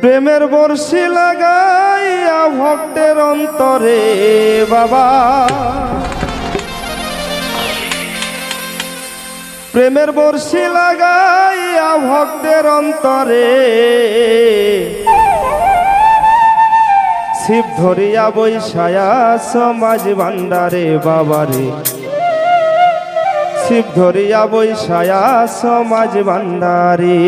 প্রেমের বর্ষি লাগাইয়া ভক্তের অন্তরে, বাবা। প্রেমের বর্ষি লাগাইয়া ভক্তের অন্তরে শিব ধরিয়া বৈশায়া সমাজ ভান্ডারে বাবারে শিব ধরিয়া বৈশায়া সমাজ ভান্ডারে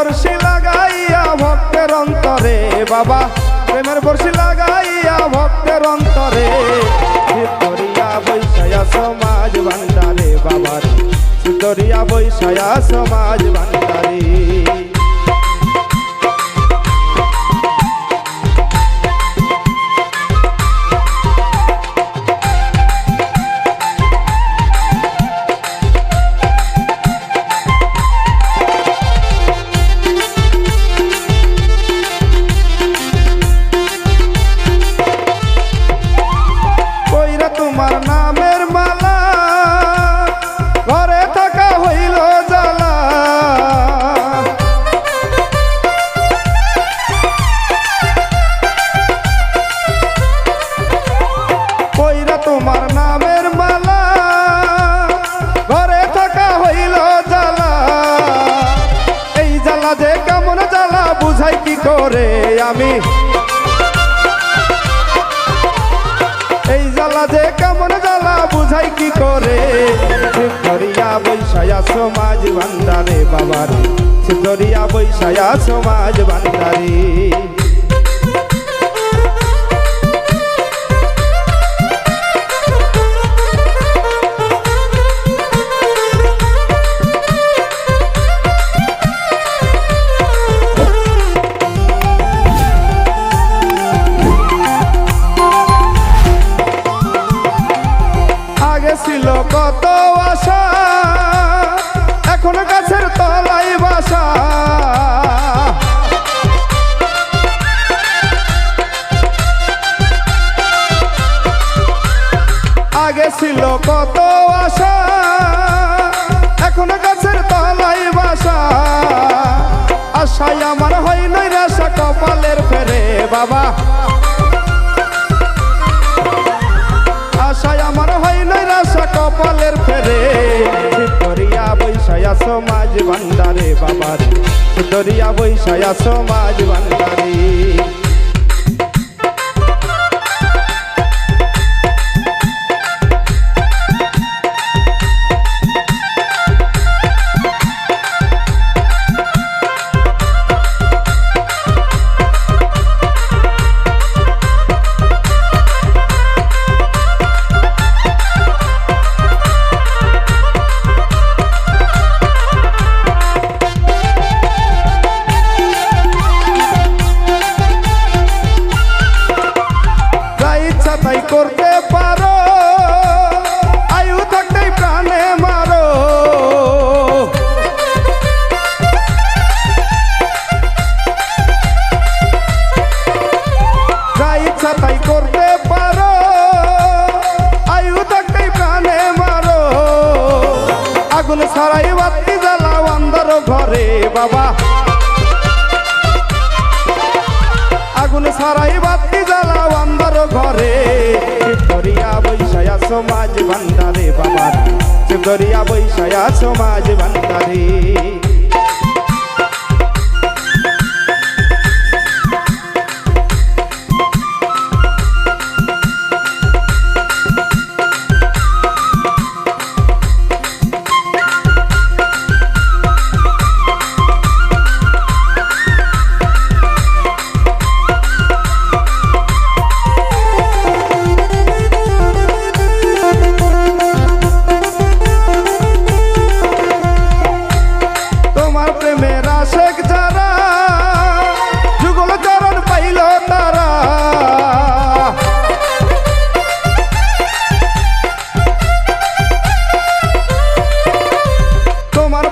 বর্ষি লাগাইয়া ভক্তের অন্তরে, বাবা। প্রেমের বর্ষি লাগাইয়া ভক্তের অন্তরে। সিদ্ধরিয়া বৈশায়া সমাজ ভান্ডারে বাবার সিদ্ধরিয়া বৈশায়া সমাজ ভান্ডারে। কইরা তোমার নামের মালা, ঘরে থাকা হইল জ্বালা। এই জ্বালা যে কেমন জ্বালা, বুঝাই কি করে আমি? এই জ্বালা যে কেমন জ্বালা, বুঝাই কি করে? সিদ্ধরিয়া বৈশায়া সমাজ ভান্ডারে বাবার। সিদ্ধরিয়া বৈশায়া সমাজ ভান্ডারে। ছিল কত আশা, এখন গাছের তলাই বাসা। আশাই আমার হয় নৈরাশা কপালের ফেরে বাবা। আশায় আমার হয় নৈরাশা কপালের ফেরে। দরিয়া বৈশায়া সমাজ ভান্ডারে বাবার। দরিয়া বৈশায়া সমাজ ভান্ডারে। বাবা। আগুন সারাই বাতি জ্বালাও আন্দার ঘরে। দরিয়া বৈশায়া সমাজ ভান্ডারে বাবা দরিয়া বৈশায়া সমাজ ভান্ডারে।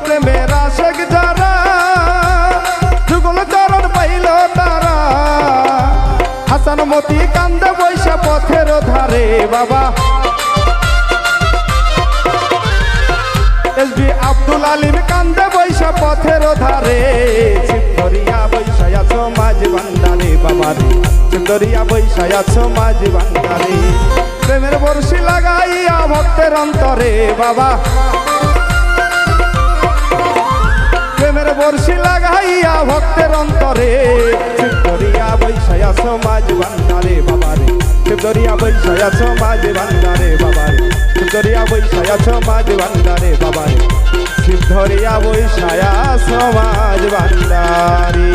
প্রেমের আশেক যারা? যুগল চরণ পাইল তারা। হাসান মতি কান্দে বৈশা পথের ধারে, বাবা। এসবি আব্দুল আলিম কান্দে বৈশা পথের ধারে। সিদ্ধরিয়া বৈশায়া সমাজ বান্দারে বাবারে সিদ্ধরিয়া বৈশায়া সমাজ বান্দারে প্রেমের বর্ষি লাগাইয়া ভক্তের অন্তরে, বাবা। প্রেমের বর্ষি লাগাইয়া ভক্তের অন্তরে। শিবদরিয়া বৈশায়া সমাজ বান্দারে বাবারে। শিবদরিয়া বৈশায়া সমাজ বান্দারে বাবারে। শিবদরিয়া বৈশায়া সমাজ বান্দারে বাবারে। শিবধরিয়া বৈশায়া সমাজ বান্দারে